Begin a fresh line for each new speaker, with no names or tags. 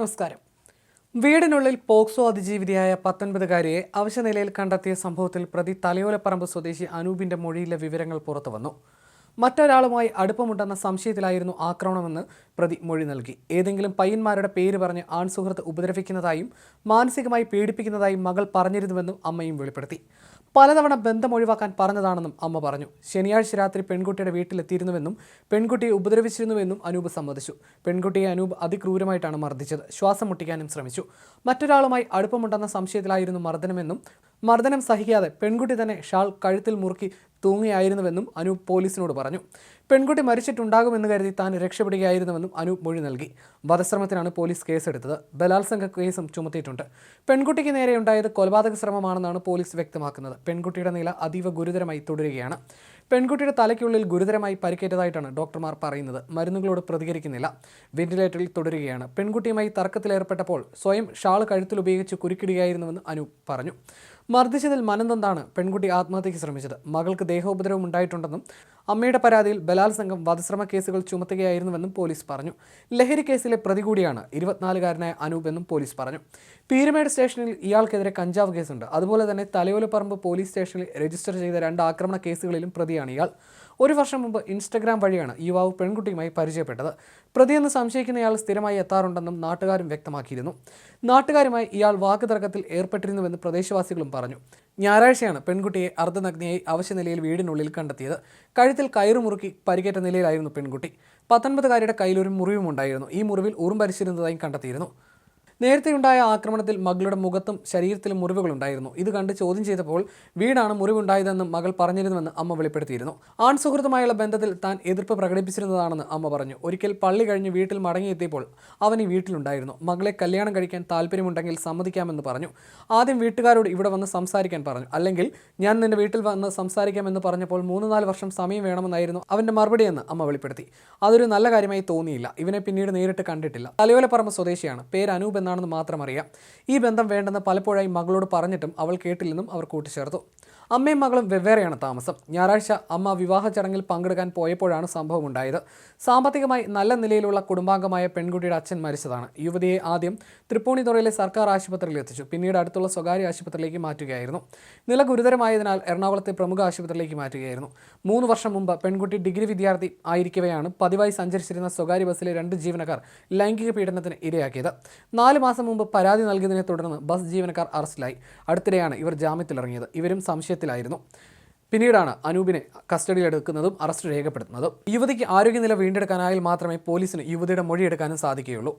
നമസ്കാരം. വീടിനുള്ളിൽ പോക്സോ അതിജീവിതയായ പത്തൊൻപതുകാരിയെ അവശനിലയിൽ കണ്ടെത്തിയ സംഭവത്തിൽ പ്രതി തലയോലപ്പറമ്പ് സ്വദേശി അനൂപിന്റെ മൊഴിയിലെ വിവരങ്ങൾ പുറത്തുവന്നു. മറ്റൊരാളുമായി അടുപ്പമുണ്ടെന്ന സംശയത്തിലായിരുന്നു ആക്രമണമെന്ന് പ്രതി മൊഴി നൽകി. ഏതെങ്കിലും പയ്യന്മാരുടെ പേര് പറഞ്ഞ് ആൺസുഹൃത്ത് ഉപദ്രവിക്കുന്നതായും മാനസികമായി പീഡിപ്പിക്കുന്നതായും മകൾ പറഞ്ഞിരുന്നുവെന്നും അമ്മയും വെളിപ്പെടുത്തി. പലതവണ ബന്ധം ഒഴിവാക്കാൻ പറഞ്ഞതാണെന്നും അമ്മ പറഞ്ഞു. ശനിയാഴ്ച രാത്രി പെൺകുട്ടിയുടെ വീട്ടിലെത്തിയിരുന്നുവെന്നും പെൺകുട്ടിയെ ഉപദ്രവിച്ചിരുന്നുവെന്നും അനൂപ് സമ്മതിച്ചു. പെൺകുട്ടിയെ അനൂപ് അതിക്രൂരമായിട്ടാണ് മർദ്ദിച്ചത്. ശ്വാസം മുട്ടിക്കാനും ശ്രമിച്ചു. മറ്റൊരാളുമായി അടുപ്പമുണ്ടെന്ന സംശയത്തിലായിരുന്നു മർദ്ദനമെന്നും മർദ്ദനം സഹിക്കാതെ പെൺകുട്ടി തന്നെ ഷാൾ കഴുത്തിൽ മുറുക്കി തൂങ്ങിയായിരുന്നുവെന്നും അനു പോലീസിനോട് പറഞ്ഞു. പെൺകുട്ടി മരിച്ചിട്ടുണ്ടാകുമെന്ന് കരുതി താൻ രക്ഷപ്പെടുകയായിരുന്നുവെന്നും അനു മൊഴി നൽകി. വധശ്രമത്തിനാണ് പോലീസ് കേസെടുത്തത്. ബലാത്സംഗ കേസും ചുമത്തിയിട്ടുണ്ട്. പെൺകുട്ടിക്ക് നേരെയുണ്ടായത് കൊലപാതക ശ്രമമാണെന്നാണ് പോലീസ് വ്യക്തമാക്കുന്നത്. പെൺകുട്ടിയുടെ നില അതീവ ഗുരുതരമായി തുടരുകയാണ്. പെൺകുട്ടിയുടെ തലയ്ക്കുള്ളിൽ ഗുരുതരമായി പരിക്കേറ്റതായിട്ടാണ് ഡോക്ടർമാർ പറയുന്നത്. മരുന്നുകളോട് പ്രതികരിക്കുന്നില്ല. വെന്റിലേറ്ററിൽ തുടരുകയാണ്. പെൺകുട്ടിയുമായി തർക്കത്തിലേർപ്പെട്ടപ്പോൾ സ്വയം ഷാൾ കഴുത്തിൽ ഉപയോഗിച്ച് കുരുക്കിടുകയായിരുന്നുവെന്ന് അനു പറഞ്ഞു. മർദ്ദിച്ചതിൽ മനംതൊന്താണ് പെൺകുട്ടി ആത്മഹത്യയ്ക്ക് ശ്രമിച്ചത്? മകൾക്ക് ദേഹോപദ്രവം ഉണ്ടായിട്ടുണ്ടെന്നും അമ്മയുടെ പരാതിയിൽ ബലാത്സംഗം വധശ്രമ കേസുകൾ ചുമത്തുകയായിരുന്നുവെന്നും പോലീസ് പറഞ്ഞു. ലഹരി കേസിലെ പ്രതി കൂടിയാണ് ഇരുപത്തിനാലുകാരനായ അനൂപ് എന്നും പോലീസ് പറഞ്ഞു. പീരുമേട് സ്റ്റേഷനിൽ ഇയാൾക്കെതിരെ കഞ്ചാവ് കേസുണ്ട്. അതുപോലെ തന്നെ തലയോലപ്പറമ്പ് പോലീസ് സ്റ്റേഷനിൽ രജിസ്റ്റർ ചെയ്ത രണ്ട് ആക്രമണ കേസുകളിലും പ്രതിയാണ് ഇയാൾ. ഒരു വർഷം മുമ്പ് ഇൻസ്റ്റഗ്രാം വഴിയാണ് യുവാവ് പെൺകുട്ടിയുമായി പരിചയപ്പെട്ടത്. പ്രതിയെന്ന് സംശയിക്കുന്നയാൾ സ്ഥിരമായി എത്താറുണ്ടെന്നും നാട്ടുകാരും വ്യക്തമാക്കിയിരുന്നു. നാട്ടുകാരുമായി ഇയാൾ വാക്കുതർക്കത്തിൽ ഏർപ്പെട്ടിരുന്നുവെന്ന് പ്രദേശവാസികളും പറഞ്ഞു. ഞായറാഴ്ചയാണ് പെൺകുട്ടിയെ അർദ്ധനഗ്നിയായി അവശനിലയിൽ വീടിനുള്ളിൽ കണ്ടെത്തിയത്. കഴുത്തിൽ കയറുമുറുക്കി പരിക്കേറ്റ നിലയിലായിരുന്നു പെൺകുട്ടി. പത്തൊൻപതുകാരിയുടെ കയ്യിലൊരു മുറിവുമുണ്ടായിരുന്നു. ഈ മുറിവിൽ ഉറുമ്പരിച്ചിരുന്നതായും കണ്ടെത്തിയിരുന്നു. നേരത്തെയുണ്ടായ ആക്രമണത്തിൽ മകളുടെ മുഖത്തും ശരീരത്തിലും മുറിവുകളുണ്ടായിരുന്നു. ഇത് കണ്ട് ചോദ്യം ചെയ്തപ്പോൾ വീടാണ് മുറിവുണ്ടായതെന്നും മകൾ പറഞ്ഞിരുന്നുവെന്ന് അമ്മ വെളിപ്പെടുത്തിയിരുന്നു. ആൺ സുഹൃത്തുമായുള്ള ബന്ധത്തിൽ താൻ എതിർപ്പ് പ്രകടിപ്പിച്ചിരുന്നതാണെന്ന് അമ്മ പറഞ്ഞു. ഒരിക്കൽ പള്ളി കഴിഞ്ഞ് വീട്ടിൽ മടങ്ങിയെത്തിയപ്പോൾ അവൻ ഈ വീട്ടിലുണ്ടായിരുന്നു. മകളെ കല്യാണം കഴിക്കാൻ താല്പര്യമുണ്ടെങ്കിൽ സമ്മതിക്കാമെന്ന് പറഞ്ഞു. ആദ്യം വീട്ടുകാരോട് ഇവിടെ വന്ന് സംസാരിക്കാൻ പറഞ്ഞു. അല്ലെങ്കിൽ ഞാൻ നിന്റെ വീട്ടിൽ വന്ന് സംസാരിക്കാമെന്ന് പറഞ്ഞപ്പോൾ മൂന്ന് നാല് വർഷം സമയം വേണമെന്നായിരുന്നു അവന്റെ മറുപടിയെന്ന് അമ്മ വെളിപ്പെടുത്തി. അതൊരു നല്ല കാര്യമായി തോന്നിയില്ല. ഇവനെ പിന്നീട് നേരിട്ട് കണ്ടിട്ടില്ല. തലയോലപ്പറമ്പ് സ്വദേശിയാണ്. പേര് അനൂപ് എന്നാണെന്ന് മാത്രം അറിയാം. ഈ ബന്ധം വേണ്ടെന്ന് പലപ്പോഴായി മകളോട് പറഞ്ഞിട്ടും അവൾ കേട്ടില്ലെന്നും അവർ കൂട്ടിച്ചേർത്തു. അമ്മയും മകളും വെവ്വേറെയാണ് താമസം. ഞായറാഴ്ച അമ്മ വിവാഹ ചടങ്ങിൽ പങ്കെടുക്കാൻ പോയപ്പോഴാണ് സംഭവം ഉണ്ടായത് സാമ്പത്തികമായി നല്ല നിലയിലുള്ള കുടുംബാംഗമായ പെൺകുട്ടിയുടെ അച്ഛൻ മരിച്ചതാണ്. യുവതിയെ ആദ്യം തൃപ്പൂണിത്തുറയിലെ സർക്കാർ ആശുപത്രിയിൽ എത്തിച്ചു. പിന്നീട് അടുത്തുള്ള സ്വകാര്യ ആശുപത്രിയിലേക്ക് മാറ്റുകയായിരുന്നു. നില ഗുരുതരമായതിനാൽ എറണാകുളത്തെ പ്രമുഖ ആശുപത്രിയിലേക്ക് മാറ്റുകയായിരുന്നു. മൂന്ന് വർഷം മുമ്പ് പെൺകുട്ടി ഡിഗ്രി വിദ്യാർത്ഥി ആയിരിക്കവെയാണ് പതിവായി സഞ്ചരിച്ചിരുന്ന സ്വകാര്യ ബസ്സിലെ രണ്ട് ജീവനക്കാർ ലൈംഗിക പീഡനത്തിന് ഇരയാക്കിയത്. നാല് മാസം മുമ്പ് പരാതി നൽകിയതിനെ തുടർന്ന് ബസ് ജീവനക്കാർ അറസ്റ്റിലായി. അടുത്തിടെയാണ് ഇവർ ജാമ്യത്തിലിറങ്ങിയത്. ഇവരും സംശയത്തിലായിരുന്നു പിന്നീടാണ് അനൂപിനെ കസ്റ്റഡിയിലെടുക്കുന്നതും അറസ്റ്റ് രേഖപ്പെടുത്തുന്നതും. യുവതിക്ക് ആരോഗ്യനില വീണ്ടെടുക്കാനായാൽ മാത്രമേ പോലീസിന് യുവതിയുടെ മൊഴിയെടുക്കാനും സാധിക്കുകയുള്ളൂ.